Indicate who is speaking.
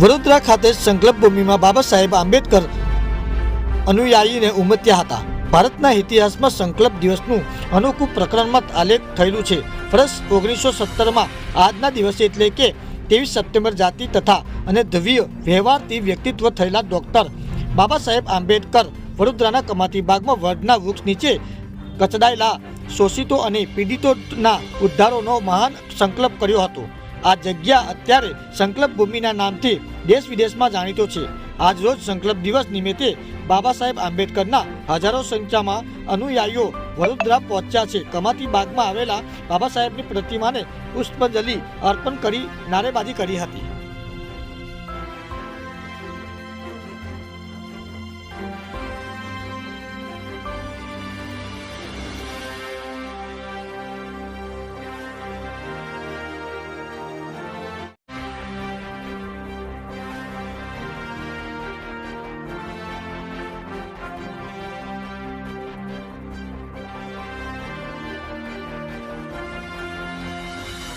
Speaker 1: વડોદરા ખાતે સંકલ્પ ભૂમિમાં બાબા સાહેબ આંબેડકર અનુયાયીને ઉમટ્યા હતા. ભારતના ઇતિહાસમાં સંકલ્પ દિવસનું અનોખું પ્રકરણમાં આલેખ થયેલું છે. વર્ષ ઓગણીસો સત્તરમાં આજના દિવસે એટલે કે ત્રેવીસ સપ્ટેમ્બર જાતિ તથા અને ધ્રવીય વ્યવહારથી વ્યક્તિત્વ થયેલા ડૉક્ટર બાબા સાહેબ આંબેડકર વડોદરાના કમાતી બાગમાં વડના વૃક્ષ નીચે કચડાયેલા શોષિતો અને પીડિતોના ઉદ્ધારોનો મહાન સંકલ્પ કર્યો હતો. આ જગ્યા અત્યારે સંકલ્પ ભૂમિના નામથી દેશ વિદેશમાં જાણીતો છે. આજ રોજ સંકલ્પ દિવસ નિમિત્તે બાબા સાહેબ આંબેડકરના હજારો સંખ્યામાં અનુયાયીઓ વડોદરા પહોંચ્યા છે. કમાતી બાગમાં આવેલા બાબા સાહેબની પ્રતિમાને પુષ્પાંજલિ અર્પણ કરી નારેબાજી કરી હતી.